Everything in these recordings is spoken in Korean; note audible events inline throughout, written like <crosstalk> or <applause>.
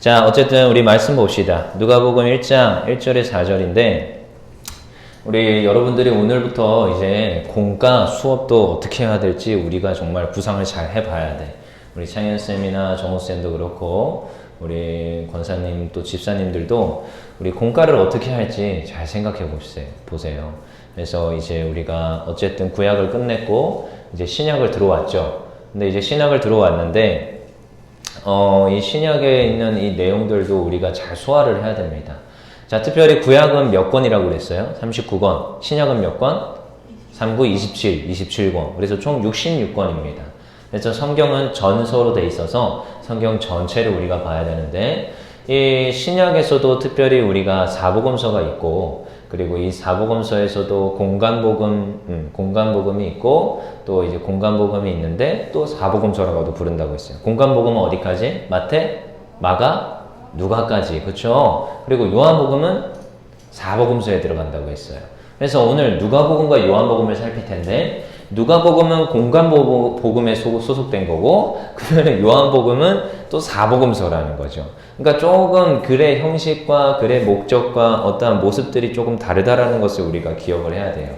자, 어쨌든 우리 말씀 봅시다. 누가복음 1장 1절에 4절인데 우리 여러분들이 오늘부터 이제 공과 수업도 어떻게 해야 될지 우리가 정말 구상을 잘 해봐야 돼. 우리 창현 쌤이나 정호 쌤도 그렇고 우리 권사님 또 집사님들도 우리 공과를 어떻게 할지 잘 생각해 보세요. 보세요. 그래서 이제 우리가 어쨌든 구약을 끝냈고 이제 신약을 들어왔죠. 근데 이제 신약을 들어왔는데 어, 이 신약에 있는 이 내용들도 우리가 잘 소화를 해야 됩니다. 자, 특별히 구약은 몇 권이라고 그랬어요? 39권. 신약은 몇 권? 39, 27, 27권. 그래서 총 66권입니다. 그래서 성경은 전서로 돼 있어서 성경 전체를 우리가 봐야 되는데 이 신약에서도 특별히 우리가 사복음서가 있고 그리고 이 사복음서에서도 공간복음, 음, 공간복음이 있고 또 이제 공간복음이 있는데 또 사복음서라고도 부른다고 했어요. 공간복음은 어디까지? 마태, 마가, 누가까지, 그렇죠? 그리고 요한복음은 사복음서에 들어간다고 했어요. 그래서 오늘 누가복음과 요한복음을 살필 텐데 누가복음은 공간복음에 소속된 거고 <laughs> 그러면 요한복음은 또 사복음서라는 거죠. 그러니까 조금 글의 형식과 글의 목적과 어떠한 모습들이 조금 다르다라는 것을 우리가 기억을 해야 돼요.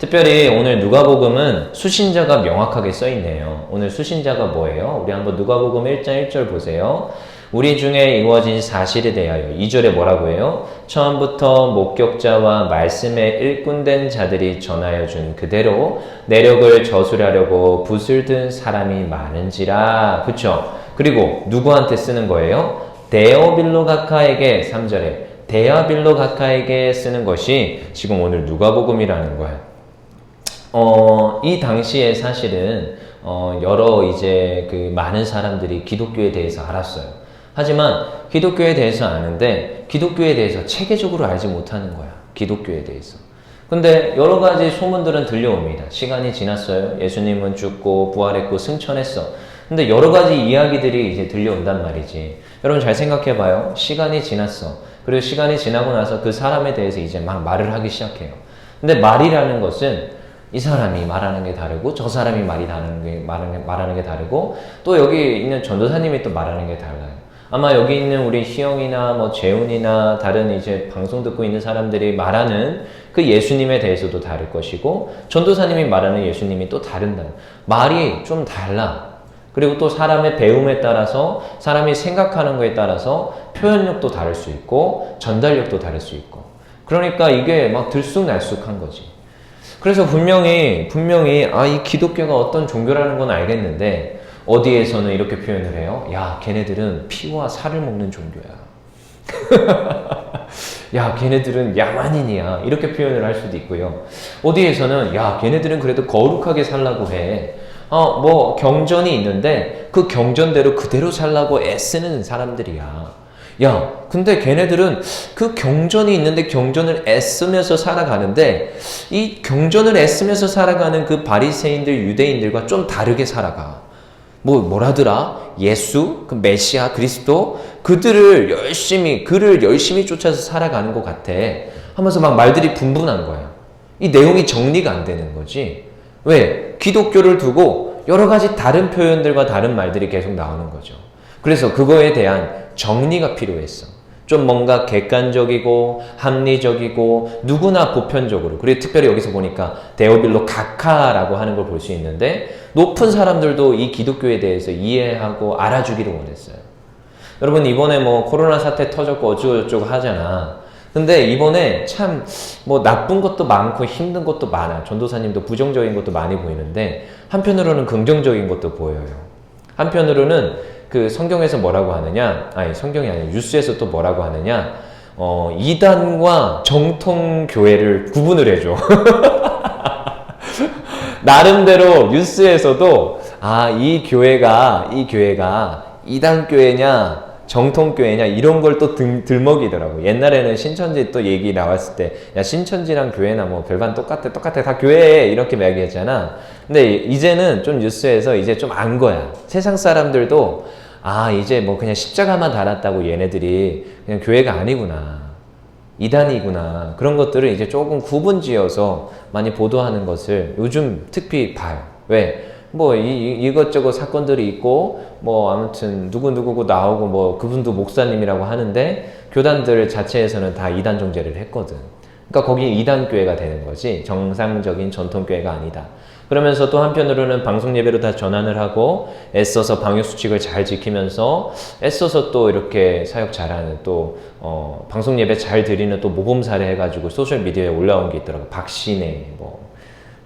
특별히 오늘 누가복음은 수신자가 명확하게 써 있네요. 오늘 수신자가 뭐예요? 우리 한번 누가복음 1장 1절 보세요. 우리 중에 이루어진 사실에 대하여 2절에 뭐라고 해요? 처음부터 목격자와 말씀에 일꾼된 자들이 전하여 준 그대로 내력을 저술하려고 붓을 든 사람이 많은지라. 그쵸? 그리고 누구한테 쓰는 거예요? 데오빌로 가카에게 3절에 데아빌로 가카에게 쓰는 것이 지금 오늘 누가복음이라는 거예요. 어, 이 당시에 사실은 어, 여러 이제 그 많은 사람들이 기독교에 대해서 알았어요. 하지만 기독교에 대해서 아는데 기독교에 대해서 체계적으로 알지 못하는 거야. 기독교에 대해서. 근데 여러 가지 소문들은 들려옵니다. 시간이 지났어요. 예수님은 죽고 부활했고 승천했어. 근데 여러 가지 이야기들이 이제 들려온단 말이지. 여러분 잘 생각해 봐요. 시간이 지났어. 그리고 시간이 지나고 나서 그 사람에 대해서 이제 막 말을 하기 시작해요. 근데 말이라는 것은 이 사람이 말하는 게 다르고 저 사람이 말이 다른 게 말하는, 게 다르고 또 여기 있는 전도사님이 또 말하는 게 달라요. 아마 여기 있는 우리 시영이나 뭐 재훈이나 다른 이제 방송 듣고 있는 사람들이 말하는 그 예수님에 대해서도 다를 것이고 전도사님이 말하는 예수님이 또 다른다. 말이 좀 달라. 그리고 또 사람의 배움에 따라서 사람이 생각하는 거에 따라서 표현력도 다를 수 있고 전달력도 다를 수 있고 그러니까 이게 막 들쑥날쑥한 거지. 그래서 분명히 분명히 아 이 기독교가 어떤 종교라는 건 알겠는데 어디에서는 이렇게 표현을 해요. 야, 걔네들은 피와 살을 먹는 종교야. <laughs> 야, 걔네들은 야만인이야. 이렇게 표현을 할 수도 있고요. 어디에서는 야, 걔네들은 그래도 거룩하게 살라고 해. 어, 뭐 경전이 있는데 그 경전대로 그대로 살라고 애쓰는 사람들이야. 야, 근데 걔네들은 그 경전이 있는데 경전을 애쓰면서 살아가는데 이 경전을 애쓰면서 살아가는 그 바리새인들 유대인들과 좀 다르게 살아가. 뭐 뭐라더라? 예수, 그 메시아, 그리스도 그들을 열심히 그를 열심히 쫓아서 살아가는 것 같아. 하면서 막 말들이 분분한 거야. 이 내용이 정리가 안 되는 거지. 왜? 기독교를 두고 여러 가지 다른 표현들과 다른 말들이 계속 나오는 거죠. 그래서 그거에 대한 정리가 필요했어. 좀 뭔가 객관적이고 합리적이고 누구나 보편적으로 그리고 특별히 여기서 보니까 데오빌로 각하라고 하는 걸 볼 수 있는데 높은 사람들도 이 기독교에 대해서 이해하고 알아주기를 원했어요. 여러분 이번에 뭐 코로나 사태 터졌고 어쩌고저쩌고 하잖아. 근데 이번에 참 뭐 나쁜 것도 많고 힘든 것도 많아. 전도사님도 부정적인 것도 많이 보이는데 한편으로는 긍정적인 것도 보여요. 한편으로는 그 성경에서 뭐라고 하느냐? 아니 성경이 아니라 뉴스에서 또 뭐라고 하느냐? 어, 이단과 정통 교회를 구분을 해줘. <laughs> 나름대로 뉴스에서도 아, 이 교회가 이 교회가 이단 교회냐 정통 교회냐 이런 걸 또 들먹이더라고. 옛날에는 신천지 또 얘기 나왔을 때 야 신천지랑 교회나 뭐 별반 똑같아 똑같아 다 교회 이렇게 이야기했잖아. 근데 이제는 좀 뉴스에서 이제 좀 안 거야. 세상 사람들도 아 이제 뭐 그냥 십자가만 달았다고 얘네들이 그냥 교회가 아니구나. 이단이구나. 그런 것들을 이제 조금 구분지어서 많이 보도하는 것을 요즘 특히 봐요. 왜? 뭐 이, 이것저것 사건들이 있고 뭐 아무튼 누구누구고 나오고 뭐 그분도 목사님이라고 하는데 교단들 자체에서는 다 이단 종제를 했거든. 그러니까 거기 이단 교회가 되는 거지 정상적인 전통 교회가 아니다. 그러면서 또 한편으로는 방송 예배로 다 전환을 하고 애써서 방역 수칙을 잘 지키면서 애써서 또 이렇게 사역 잘하는 또 어, 방송 예배 잘 드리는 또 모범 사례 해가지고 소셜 미디어에 올라온 게 있더라고 박신혜 뭐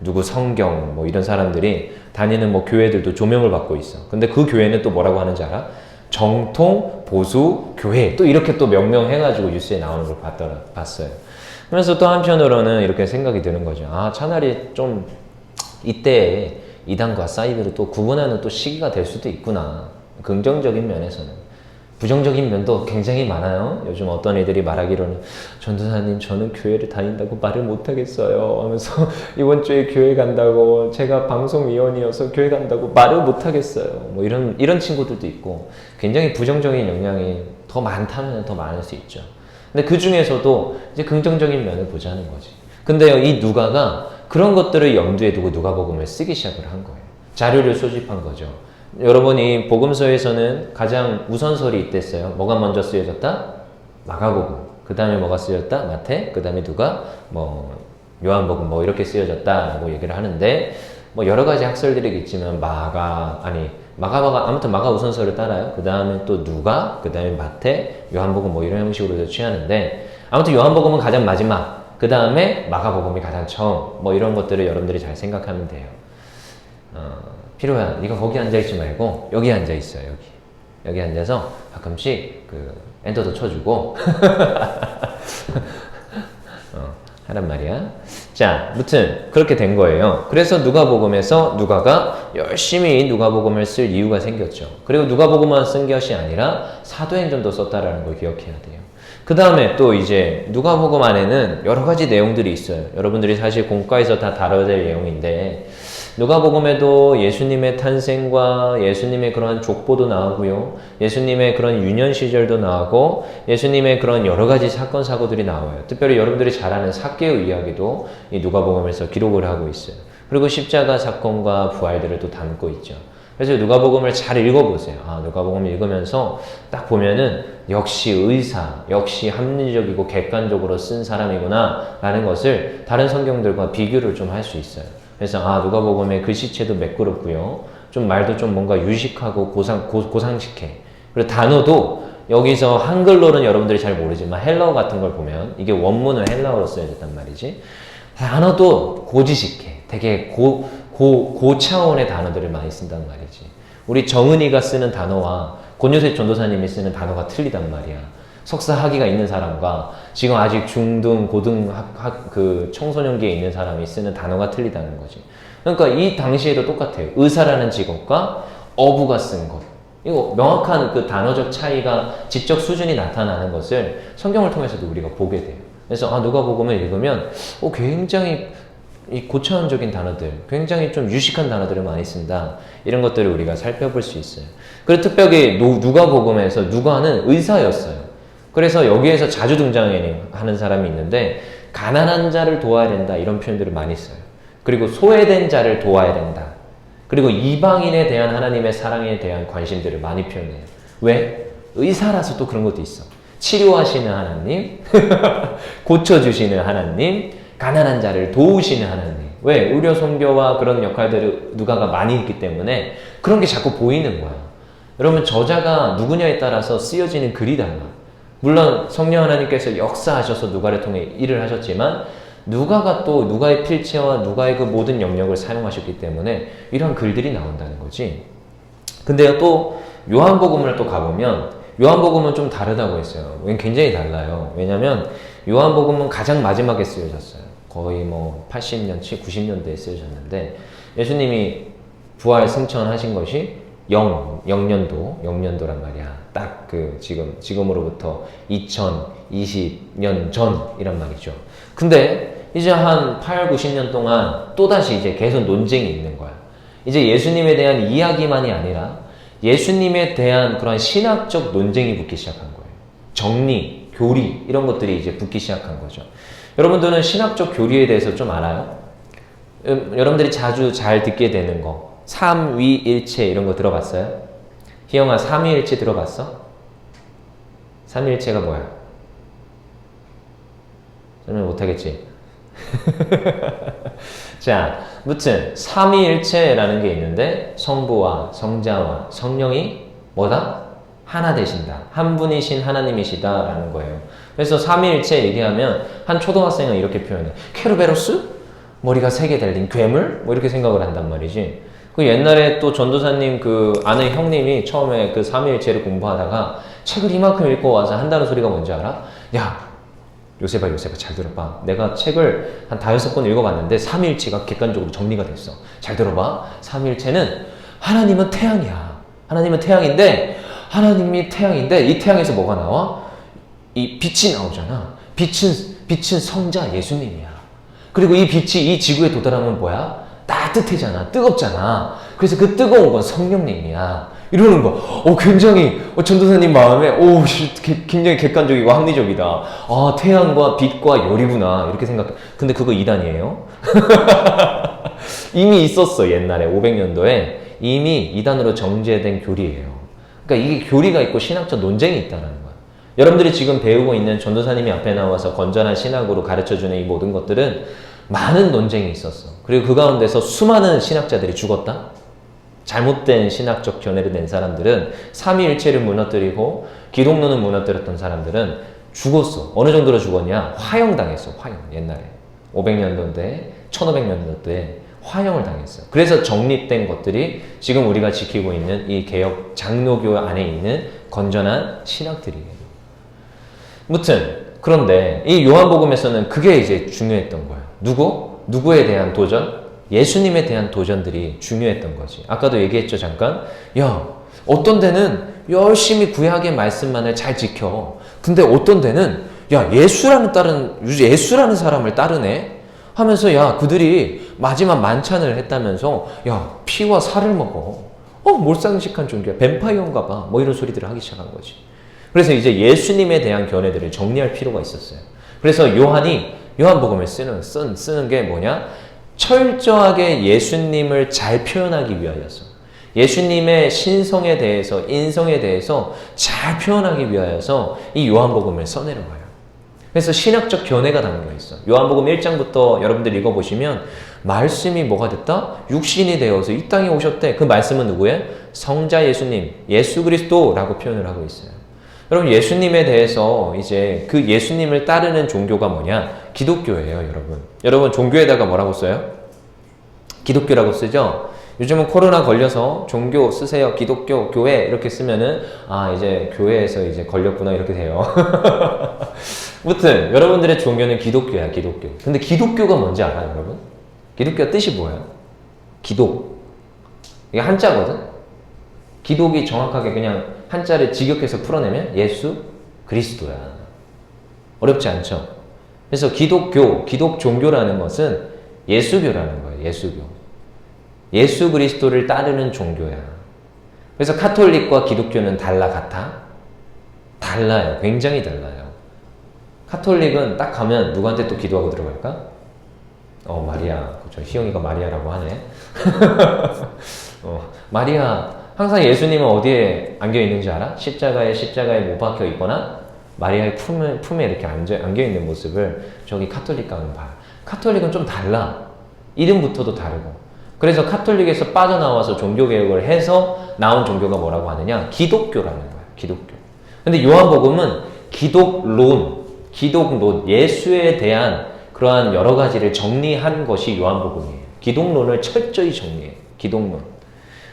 누구 성경 뭐 이런 사람들이 다니는 뭐 교회들도 조명을 받고 있어. 근데 그 교회는 또 뭐라고 하는지 알아? 정통 보수 교회 또 이렇게 또 명명해가지고 뉴스에 나오는 걸 봤더라 봤어요. 그래서 또 한편으로는 이렇게 생각이 드는 거죠. 아 차라리 좀 이때 이단과 사이비를 또 구분하는 또 시기가 될 수도 있구나. 긍정적인 면에서는. 부정적인 면도 굉장히 많아요. 요즘 어떤 애들이 말하기로는 전도사님 저는 교회를 다닌다고 말을 못하겠어요 하면서 <laughs> 이번 주에 교회 간다고 제가 방송위원이어서 교회 간다고 말을 못하겠어요. 뭐 이런 이런 친구들도 있고 굉장히 부정적인 영향이 더 많다면 더 많을 수 있죠. 근데 그 중에서도 이제 긍정적인 면을 보자는 거지. 근데요 이 누가가 그런 것들을 염두에 두고 누가복음을 쓰기 시작을 한 거예요. 자료를 수집한 거죠. 여러분이 복음서에서는 가장 우선설이 있댔어요. 뭐가 먼저 쓰여졌다? 마가복음. 그 다음에 뭐가 쓰여졌다? 마태. 그 다음에 누가? 뭐 요한복음 뭐 이렇게 쓰여졌다라고 얘기를 하는데 뭐 여러 가지 학설들이 있지만 마가 아니 마가마가 아무튼 마가 우선설을 따라요. 그 다음에 또 누가? 그 다음에 마태, 요한복음 뭐 이런 형식으로 취하는데 아무튼 요한복음은 가장 마지막. 그 다음에 마가복음이 가장 처음. 뭐 이런 것들을 여러분들이 잘 생각하면 돼요. 어, 필요한 네가 거기 앉아 있지 말고 여기 앉아 있어 여기 여기 앉아서 가끔씩 그 엔터도 쳐주고 <laughs> 어, 하란 말이야. 자, 무튼 그렇게 된 거예요. 그래서 누가복음에서 누가가 열심히 누가복음을 쓸 이유가 생겼죠. 그리고 누가복음만 쓴 것이 아니라 사도행전도 썼다라는 걸 기억해야 돼요. 그 다음에 또 이제 누가복음 안에는 여러 가지 내용들이 있어요. 여러분들이 사실 공과에서 다 다뤄야 될 내용인데 누가복음에도 예수님의 탄생과 예수님의 그러한 족보도 나오고요. 예수님의 그런 유년 시절도 나오고 예수님의 그런 여러 가지 사건 사고들이 나와요. 특별히 여러분들이 잘 아는 사개의 이야기도 이 누가복음에서 기록을 하고 있어요. 그리고 십자가 사건과 부활들을 또 담고 있죠. 그래서 누가복음을 잘 읽어보세요. 아, 누가복음 읽으면서 딱 보면은 역시 의사, 역시 합리적이고 객관적으로 쓴 사람이구나 라는 것을 다른 성경들과 비교를 좀 할 수 있어요. 그래서 아 누가복음의 글씨체도 매끄럽고요. 좀 말도 좀 뭔가 유식하고 고상 고, 고상식해. 그리고 단어도 여기서 한글로는 여러분들이 잘 모르지만 헬라어 같은 걸 보면 이게 원문을 헬라어로 써야 됐단 말이지. 단어도 고지식해. 되게 고, 고, 고 차원의 단어들을 많이 쓴단 말이지. 우리 정은이가 쓰는 단어와 권요세 전도사님이 쓰는 단어가 틀리단 말이야. 석사 학위가 있는 사람과 지금 아직 중등, 고등 학, 학, 그 청소년기에 있는 사람이 쓰는 단어가 틀리다는 거지. 그러니까 이 당시에도 똑같아요. 의사라는 직업과 어부가 쓴 것. 이거 명확한 그 단어적 차이가 지적 수준이 나타나는 것을 성경을 통해서도 우리가 보게 돼요. 그래서 아, 누가 복음을 읽으면 어, 굉장히 이 고차원적인 단어들, 굉장히 좀 유식한 단어들을 많이 쓴다. 이런 것들을 우리가 살펴볼 수 있어요. 그리고 특별히 누가복음에서 누가는 의사였어요. 그래서 여기에서 자주 등장하는 사람이 있는데 가난한 자를 도와야 된다 이런 표현들을 많이 써요. 그리고 소외된 자를 도와야 된다. 그리고 이방인에 대한 하나님의 사랑에 대한 관심들을 많이 표현해요. 왜? 의사라서 또 그런 것도 있어. 치료하시는 하나님, <laughs> 고쳐주시는 하나님, 가난한 자를 도우시는 하나님. 왜? 의료 선교와 그런 역할들을 누가가 많이 있기 때문에 그런 게 자꾸 보이는 거야. 여러분 저자가 누구냐에 따라서 쓰여지는 글이 달라. 물론 성령 하나님께서 역사하셔서 누가를 통해 일을 하셨지만 누가가 또 누가의 필체와 누가의 그 모든 영역을 사용하셨기 때문에 이런 글들이 나온다는 거지. 근데요 또 요한복음을 또 가보면 요한복음은 좀 다르다고 했어요. 굉장히 달라요. 왜냐면 요한복음은 가장 마지막에 쓰여졌어요. 거의 뭐 80년치, 90년대에 쓰여졌는데 예수님이 부활 승천하신 것이 0, 0년도, 0년도란 말이야. 딱 그 지금, 지금으로부터 2020년 전이란 말이죠. 근데 이제 한 8, 90년 동안 또 다시 이제 계속 논쟁이 있는 거야. 이제 예수님에 대한 이야기만이 아니라 예수님에 대한 그런 신학적 논쟁이 붙기 시작한 거예요. 정리, 교리, 이런 것들이 이제 붙기 시작한 거죠. 여러분들은 신학적 교리에 대해서 좀 알아요? 음, 여러분들이 자주 잘 듣게 되는 거, 삼위일체 이런 거 들어봤어요? 희영아 삼위일체 들어봤어? 삼위일체가 뭐야? 설명 못하겠지? <laughs> 자, 무튼 삼위일체라는 게 있는데 성부와 성자와 성령이 뭐다? 하나 되신다. 한 분이신 하나님이시다라는 거예요. 그래서 삼위일체 얘기하면 한 초등학생은 이렇게 표현해. 케르베로스? 머리가 세 개 달린 괴물? 뭐 이렇게 생각을 한단 말이지. 그 옛날에 또 전도사님 그 아는 형님이 처음에 그 삼위일체를 공부하다가 책을 이만큼 읽고 와서 한다는 소리가 뭔지 알아? 야, 요새봐 요새봐 잘 들어봐. 내가 책을 한 다여섯 번 읽어봤는데 삼위일체가 객관적으로 정리가 됐어. 잘 들어봐. 삼위일체는 하나님은 태양이야. 하나님은 태양인데 하나님이 태양인데 이 태양에서 뭐가 나와? 이 빛이 나오잖아. 빛은 빛은 성자 예수님이야. 그리고 이 빛이 이 지구에 도달하면 뭐야? 따뜻해잖아. 뜨겁잖아. 그래서 그 뜨거운 건 성령님이야 이러는 거. 어, 굉장히, 어, 전도사님 마음에, 오, 굉장히 객관적이고 합리적이다. 아, 태양과 빛과 열이구나. 이렇게 생각. 근데 그거 이단이에요? <laughs> 이미 있었어, 옛날에. 500년도에. 이미 이단으로 정제된 교리예요. 그러니까 이게 교리가 있고 신학적 논쟁이 있다는 거야. 여러분들이 지금 배우고 있는 전도사님이 앞에 나와서 건전한 신학으로 가르쳐주는 이 모든 것들은 많은 논쟁이 있었어. 그리고 그 가운데서 수많은 신학자들이 죽었다? 잘못된 신학적 견해를 낸 사람들은 삼위일체를 무너뜨리고 기독론을 무너뜨렸던 사람들은 죽었어. 어느 정도로 죽었냐? 화형당했어. 화형. 옛날에 500년도인데 1500년도때 화형을 당했어. 그래서 정립된 것들이 지금 우리가 지키고 있는 이 개혁 장로교 안에 있는 건전한 신학들이에요. 무튼 그런데 이 요한복음에서는 그게 이제 중요했던 거예요. 누구? 누구에 대한 도전? 예수님에 대한 도전들이 중요했던 거지. 아까도 얘기했죠, 잠깐. 야, 어떤 데는 열심히 구약의 말씀만을 잘 지켜. 근데 어떤 데는 야, 예수라는 따른 예수라는 사람을 따르네. 하면서 야, 그들이 마지막 만찬을 했다면서 야, 피와 살을 먹어. 어, 몰상식한 종교야. 뱀파이어인가 봐. 뭐 이런 소리들을 하기 시작한 거지. 그래서 이제 예수님에 대한 견해들을 정리할 필요가 있었어요. 그래서 요한이 요한복음을 쓰는 쓴, 쓰는 게 뭐냐? 철저하게 예수님을 잘 표현하기 위하여서 예수님의 신성에 대해서 인성에 대해서 잘 표현하기 위하여서 이 요한복음을 써내는 거예요. 그래서 신학적 견해가 담겨 있어. 요한복음 1장부터 여러분들 읽어보시면 말씀이 뭐가 됐다? 육신이 되어서 이 땅에 오셨대. 그 말씀은 누구예요? 성자 예수님, 예수 그리스도라고 표현을 하고 있어요. 여러분 예수님에 대해서 이제 그 예수님을 따르는 종교가 뭐냐? 기독교예요, 여러분. 여러분 종교에다가 뭐라고 써요? 기독교라고 쓰죠. 요즘은 코로나 걸려서 종교 쓰세요. 기독교, 교회 이렇게 쓰면은 아 이제 교회에서 이제 걸렸구나 이렇게 돼요. <laughs> 무튼 여러분들의 종교는 기독교야, 기독교. 근데 기독교가 뭔지 알아요, 여러분? 기독교 뜻이 뭐예요? 기독. 이게 한자거든. 기독이 정확하게 그냥 한자를 직역해서 풀어내면 예수 그리스도야. 어렵지 않죠? 그래서 기독교, 기독 종교라는 것은 예수교라는 거예요. 예수교. 예수 그리스도를 따르는 종교야. 그래서 카톨릭과 기독교는 달라 같아? 달라요. 굉장히 달라요. 카톨릭은 딱 가면 누구한테 또 기도하고 들어갈까? 어, 마리아. 그죠. 희영이가 마리아라고 하네. <laughs> 어, 마리아. 항상 예수님은 어디에 안겨 있는지 알아? 십자가에 십자가에 못 박혀 있거나 마리아의 품에, 품에 이렇게 안겨 있는 모습을 저기 카톨릭 가면 봐. 카톨릭은 좀 달라. 이름부터도 다르고. 그래서 카톨릭에서 빠져나와서 종교개혁을 해서 나온 종교가 뭐라고 하느냐? 기독교라는 거야. 기독교. 근데 요한복음은 기독론, 기독론, 예수에 대한 그러한 여러 가지를 정리한 것이 요한복음이에요. 기독론을 철저히 정리해. 기독론.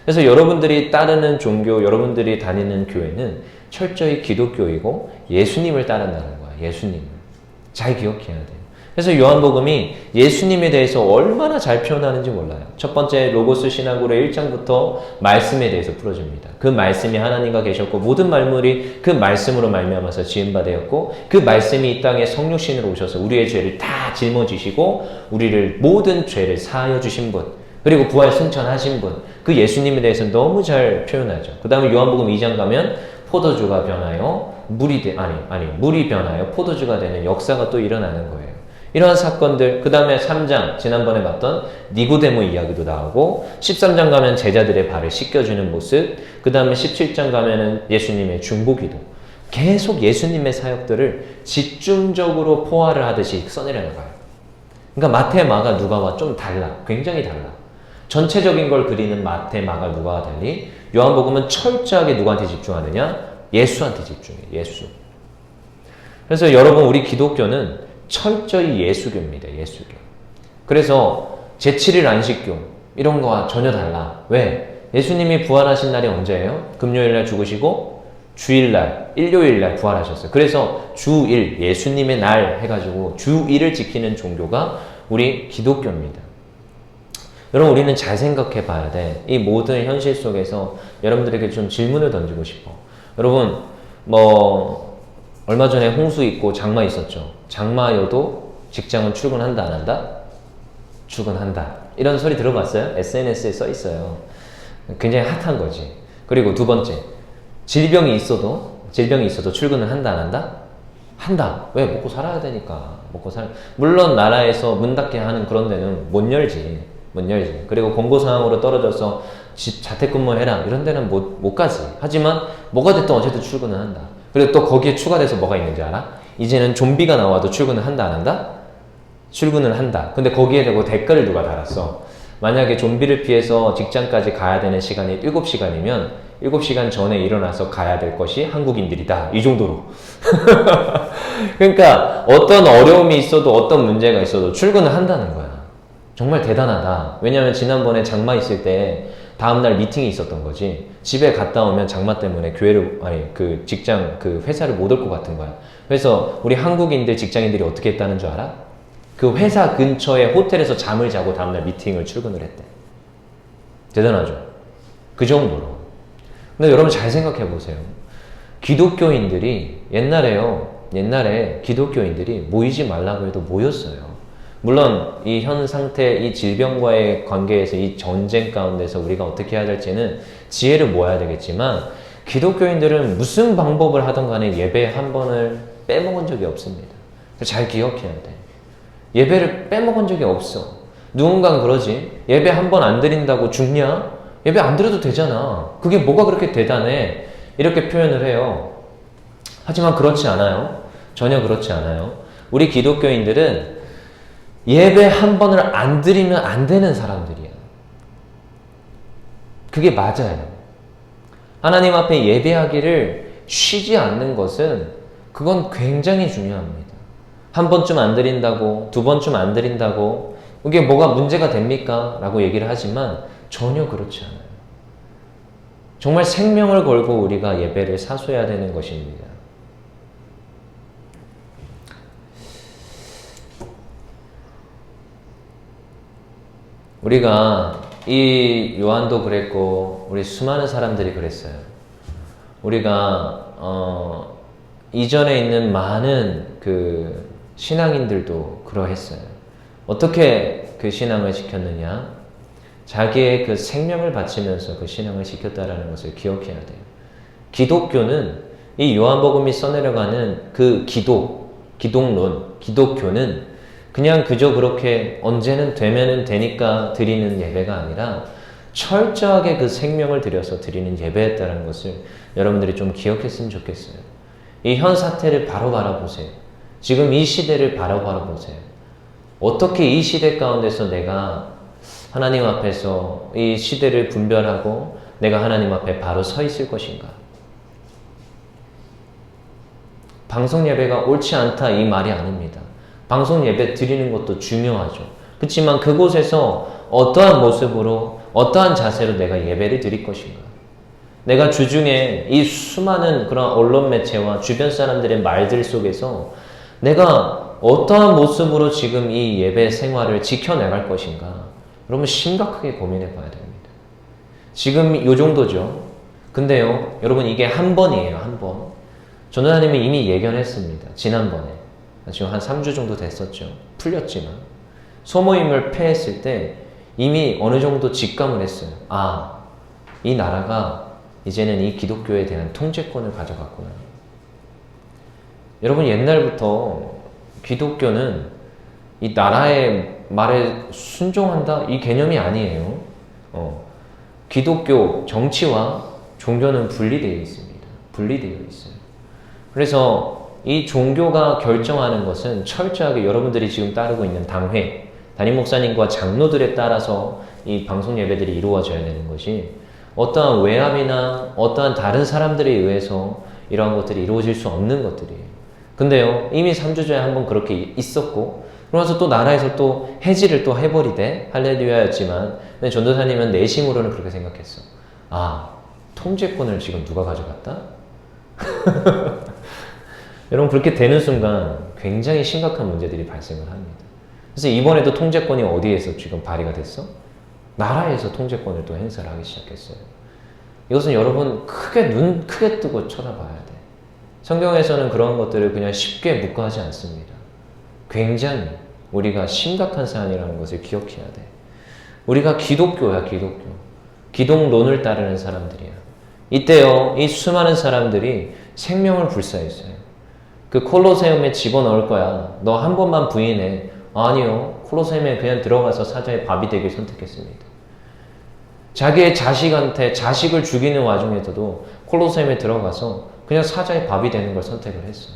그래서 여러분들이 따르는 종교, 여러분들이 다니는 교회는 철저히 기독교이고 예수님을 따른다는 거야. 예수님을. 잘 기억해야 돼요. 그래서 요한복음이 예수님에 대해서 얼마나 잘 표현하는지 몰라요. 첫 번째 로고스 신학으로 1장부터 말씀에 대해서 풀어줍니다. 그 말씀이 하나님과 계셨고 모든 말물이 그 말씀으로 말미암아서 지은 바 되었고 그 말씀이 이 땅에 성육신으로 오셔서 우리의 죄를 다 짊어지시고 우리를 모든 죄를 사하여 주신 분 그리고 부활 승천하신 분 그 예수님에 대해서 너무 잘 표현하죠. 그 다음에 요한복음 2장 가면 포도주가 변하여 물이 되, 아니 아니 물이 변하여 포도주가 되는 역사가 또 일어나는 거예요. 이러한 사건들, 그 다음에 3장, 지난번에 봤던 니고데모 이야기도 나오고, 13장 가면 제자들의 발을 씻겨주는 모습, 그 다음에 17장 가면은 예수님의 중보기도. 계속 예수님의 사역들을 집중적으로 포화를 하듯이 써내려 나가요. 그러니까 마태, 마가, 누가와 좀 달라. 굉장히 달라. 전체적인 걸 그리는 마태, 마가, 누가와 달리 요한복음은 철저하게 누구한테 집중하느냐? 예수한테 집중해. 예수. 그래서 여러분 우리 기독교는 철저히 예수교입니다. 예수교. 그래서 제7일 안식교 이런 거와 전혀 달라. 왜? 예수님이 부활하신 날이 언제예요? 금요일 날 죽으시고 주일날, 일요일 날 부활하셨어요. 그래서 주일, 예수님의 날 해가지고 주일을 지키는 종교가 우리 기독교입니다. 여러분, 우리는 잘 생각해 봐야 돼. 이 모든 현실 속에서 여러분들에게 좀 질문을 던지고 싶어. 여러분, 뭐, 얼마 전에 홍수 있고 장마 있었죠. 장마여도 직장은 출근한다, 안 한다? 출근한다. 이런 소리 들어봤어요? SNS에 써 있어요. 굉장히 핫한 거지. 그리고 두 번째, 질병이 있어도, 질병이 있어도 출근을 한다, 안 한다? 한다. 왜? 먹고 살아야 되니까. 먹고 살. 물론 나라에서 문 닫게 하는 그런 데는 못 열지. 못 열지. 그리고 공고상황으로 떨어져서 집 자택근무 해라. 이런 데는 못, 못 가지. 하지만 뭐가 됐든 어쨌든 출근을 한다. 그리고 또 거기에 추가돼서 뭐가 있는지 알아? 이제는 좀비가 나와도 출근을 한다, 안 한다? 출근을 한다. 근데 거기에 대고 댓글을 누가 달았어. 만약에 좀비를 피해서 직장까지 가야 되는 시간이 7시간이면 7시간 전에 일어나서 가야 될 것이 한국인들이다. 이 정도로. <laughs> 그러니까 어떤 어려움이 있어도 어떤 문제가 있어도 출근을 한다는 거야. 정말 대단하다. 왜냐면 지난번에 장마 있을 때 다음날 미팅이 있었던 거지. 집에 갔다 오면 장마 때문에 교회를, 아니, 그 직장, 그 회사를 못 올 것 같은 거야. 그래서 우리 한국인들, 직장인들이 어떻게 했다는 줄 알아? 그 회사 근처에 호텔에서 잠을 자고 다음날 미팅을 출근을 했대. 대단하죠? 그 정도로. 근데 여러분 잘 생각해 보세요. 기독교인들이 옛날에요. 옛날에 기독교인들이 모이지 말라고 해도 모였어요. 물론 이 현 상태, 이 질병과의 관계에서 이 전쟁 가운데서 우리가 어떻게 해야 될지는 지혜를 모아야 되겠지만 기독교인들은 무슨 방법을 하든 간에 예배 한 번을 빼먹은 적이 없습니다. 잘 기억해야 돼. 예배를 빼먹은 적이 없어. 누군가 그러지. 예배 한 번 안 드린다고 죽냐? 예배 안 드려도 되잖아. 그게 뭐가 그렇게 대단해? 이렇게 표현을 해요. 하지만 그렇지 않아요. 전혀 그렇지 않아요. 우리 기독교인들은 예배 한 번을 안 드리면 안 되는 사람들이야. 그게 맞아요. 하나님 앞에 예배하기를 쉬지 않는 것은 그건 굉장히 중요합니다. 한 번쯤 안 드린다고, 두 번쯤 안 드린다고, 이게 뭐가 문제가 됩니까? 라고 얘기를 하지만 전혀 그렇지 않아요. 정말 생명을 걸고 우리가 예배를 사수해야 되는 것입니다. 우리가 이 요한도 그랬고 우리 수많은 사람들이 그랬어요. 우리가 어, 이전에 있는 많은 그 신앙인들도 그러했어요. 어떻게 그 신앙을 지켰느냐? 자기의 그 생명을 바치면서 그 신앙을 지켰다라는 것을 기억해야 돼요. 기독교는 이 요한복음이 써내려가는 그 기독, 기독론, 기독교는 그냥 그저 그렇게 언제는 되면은 되니까 드리는 예배가 아니라 철저하게 그 생명을 들여서 드리는 예배였다는 것을 여러분들이 좀 기억했으면 좋겠어요. 이 현 사태를 바로 바라보세요. 지금 이 시대를 바로 바라보세요. 어떻게 이 시대 가운데서 내가 하나님 앞에서 이 시대를 분별하고 내가 하나님 앞에 바로 서 있을 것인가? 방송 예배가 옳지 않다 이 말이 아닙니다. 방송 예배 드리는 것도 중요하죠. 그렇지만 그곳에서 어떠한 모습으로 어떠한 자세로 내가 예배를 드릴 것인가? 내가 주중에 이 수많은 그런 언론 매체와 주변 사람들의 말들 속에서 내가 어떠한 모습으로 지금 이 예배 생활을 지켜나갈 것인가? 여러분 심각하게 고민해 봐야 됩니다. 지금 요 정도죠. 근데요, 여러분 이게 한 번이에요, 한 번. 전도사님이 이미 예견했습니다. 지난번에. 지금 한 3주 정도 됐었죠. 풀렸지만. 소모임을 폐했을 때 이미 어느 정도 직감을 했어요. 아, 이 나라가 이제는 이 기독교에 대한 통제권을 가져갔구나. 여러분 옛날부터 기독교는 이 나라의 말에 순종한다 이 개념이 아니에요. 어, 기독교 정치와 종교는 분리되어 있습니다. 분리되어 있어요. 그래서 이 종교가 결정하는 것은 철저하게 여러분들이 지금 따르고 있는 당회, 담임 목사님과 장로들에 따라서 이 방송 예배들이 이루어져야 되는 것이 어떠한 외압이나 어떠한 다른 사람들에 의해서 이러한 것들이 이루어질 수 없는 것들이에요. 근데요, 이미 3주전에 한번 그렇게 있었고, 그러면서 또 나라에서 또 해지를 또 해버리되, 할렐루야였지만, 근데 전도사님은 내심으로는 그렇게 생각했어. 아, 통제권을 지금 누가 가져갔다? <laughs> 여러분, 그렇게 되는 순간 굉장히 심각한 문제들이 발생을 합니다. 그래서 이번에도 통제권이 어디에서 지금 발휘가 됐어? 나라에서 통제권을 또 행사를 하기 시작했어요. 이것은 여러분 크게 눈 크게 뜨고 쳐다봐야 돼. 성경에서는 그런 것들을 그냥 쉽게 묵과하지 않습니다. 굉장히 우리가 심각한 사안이라는 것을 기억해야 돼. 우리가 기독교야, 기독교. 기독론을 따르는 사람들이야. 이때요, 이 수많은 사람들이 생명을 불사했어요. 그 콜로세움에 집어넣을 거야. 너 한 번만 부인해. 아니요. 콜로세움에 그냥 들어가서 사자의 밥이 되길 선택했습니다. 자기의 자식한테 자식을 죽이는 와중에서도 콜로세움에 들어가서 그냥 사자의 밥이 되는 걸 선택을 했어.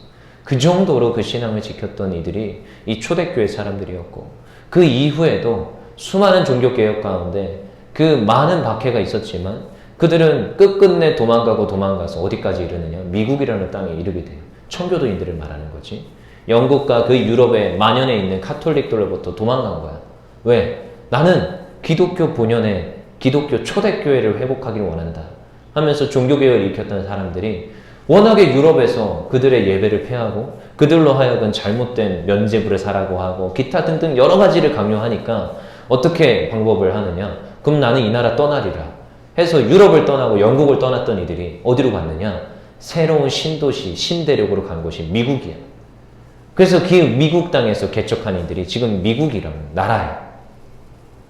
그 정도로 그 신앙을 지켰던 이들이 이 초대교회 사람들이었고 그 이후에도 수많은 종교 개혁 가운데 그 많은 박해가 있었지만 그들은 끝끝내 도망가고 도망가서 어디까지 이르느냐 미국이라는 땅에 이르게 돼요. 청교도인들을 말하는 거지. 영국과 그 유럽에 만연해 있는 카톨릭들로부터 도망간 거야. 왜? 나는 기독교 본연의 기독교 초대교회를 회복하기를 원한다. 하면서 종교개혁을 일으켰던 사람들이 워낙에 유럽에서 그들의 예배를 폐하고 그들로 하여금 잘못된 면제부를 사라고 하고 기타 등등 여러 가지를 강요하니까 어떻게 방법을 하느냐? 그럼 나는 이 나라 떠나리라. 해서 유럽을 떠나고 영국을 떠났던 이들이 어디로 갔느냐? 새로운 신도시, 신대륙으로 간 곳이 미국이야. 그래서 그 미국 땅에서 개척한 이들이 지금 미국이라는 나라야.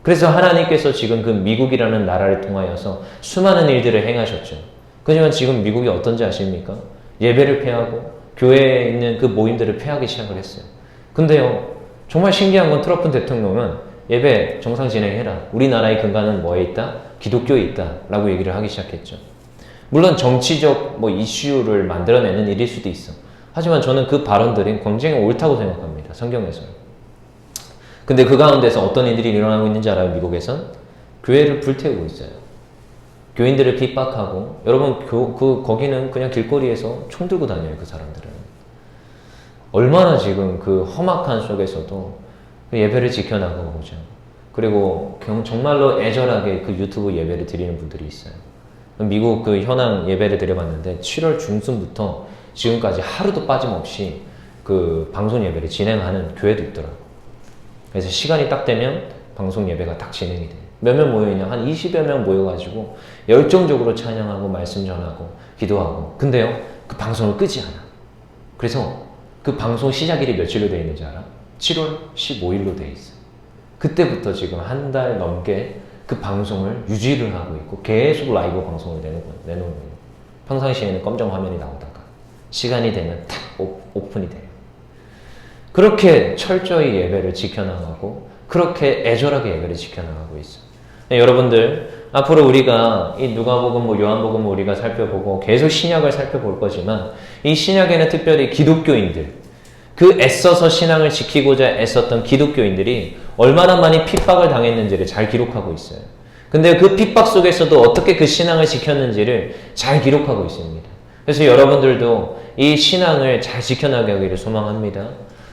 그래서 하나님께서 지금 그 미국이라는 나라를 통하여서 수많은 일들을 행하셨죠. 하지만 지금 미국이 어떤지 아십니까? 예배를 폐하고 교회에 있는 그 모임들을 폐하기 시작을 했어요. 근데요, 정말 신기한 건 트럼프 대통령은 예배 정상 진행해라. 우리나라의 근간은 뭐에 있다? 기독교에 있다. 라고 얘기를 하기 시작했죠. 물론 정치적 뭐 이슈를 만들어내는 일일 수도 있어. 하지만 저는 그 발언들이 굉장히 옳다고 생각합니다. 성경에서. 근데 그 가운데서 어떤 일들이 일어나고 있는지 알아요? 미국에선? 교회를 불태우고 있어요. 교인들을 핍박하고 여러분 교, 그 거기는 그냥 길거리에서 총 들고 다녀요. 그 사람들은. 얼마나 지금 그 험악한 속에서도 그 예배를 지켜나가고 오죠. 그리고 정말로 애절하게 그 유튜브 예배를 드리는 분들이 있어요. 미국 그 현황 예배를 드려봤는데 7월 중순부터 지금까지 하루도 빠짐없이 그 방송 예배를 진행하는 교회도 있더라고. 그래서 시간이 딱 되면 방송 예배가 딱 진행이 돼요. 몇명 모여있냐? 한 20여 명 모여가지고 열정적으로 찬양하고 말씀 전하고 기도하고. 근데요, 그 방송을 끄지 않아. 그래서 그 방송 시작일이 며칠로 되어 있는지 알아? 7월 15일로 되어 있어. 그때부터 지금 한 달 넘게 그 방송을 유지를 하고 있고 계속 라이브 방송을 내놓는. 평상시에는 검정 화면이 나오다가 시간이 되면 탁 오, 픈이 돼요. 그렇게 철저히 예배를 지켜나가고 그렇게 애절하게 예배를 지켜나가고 있어요. 네, 여러분들 앞으로 우리가 이 누가복음, 뭐 요한복음 우리가 살펴보고 계속 신약을 살펴볼 거지만 이 신약에는 특별히 기독교인들 그 애써서 신앙을 지키고자 애썼던 기독교인들이 얼마나 많이 핍박을 당했는지를 잘 기록하고 있어요. 근데 그 핍박 속에서도 어떻게 그 신앙을 지켰는지를 잘 기록하고 있습니다. 그래서 여러분들도 이 신앙을 잘 지켜나가기를 소망합니다.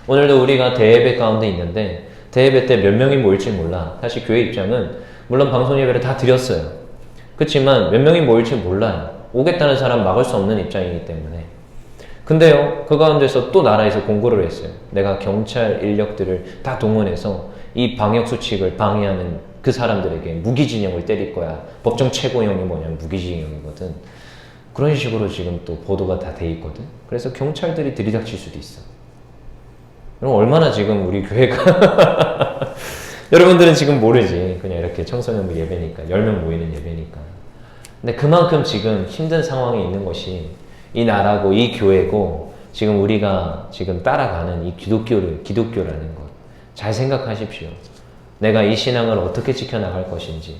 오늘도 우리가 대예배 가운데 있는데 대예배 때 몇 명이 모일지 몰라. 사실 교회 입장은 물론 방송 예배를 다 드렸어요. 그렇지만 몇 명이 모일지 몰라요. 오겠다는 사람 막을 수 없는 입장이기 때문에. 근데요, 그 가운데서 또 나라에서 공고를 했어요. 내가 경찰 인력들을 다 동원해서 이 방역 수칙을 방해하는 그 사람들에게 무기징역을 때릴 거야. 법정 최고형이 뭐냐면 무기징역이거든. 그런 식으로 지금 또 보도가 다 돼 있거든. 그래서 경찰들이 들이닥칠 수도 있어. 그럼 얼마나 지금 우리 교회가 <laughs> 여러분들은 지금 모르지. 그냥 이렇게 청소년부 예배니까 10명 모이는 예배니까. 근데 그만큼 지금 힘든 상황에 있는 것이 이 나라고 이 교회고 지금 우리가 지금 따라가는 이 기독교를 기독교라는 것. 잘 생각하십시오. 내가 이 신앙을 어떻게 지켜나갈 것인지,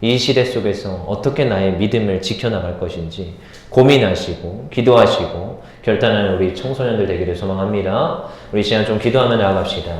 이 시대 속에서 어떻게 나의 믿음을 지켜나갈 것인지 고민하시고, 기도하시고, 결단하는 우리 청소년들 되기를 소망합니다. 우리 시간 좀 기도하며 나아갑시다.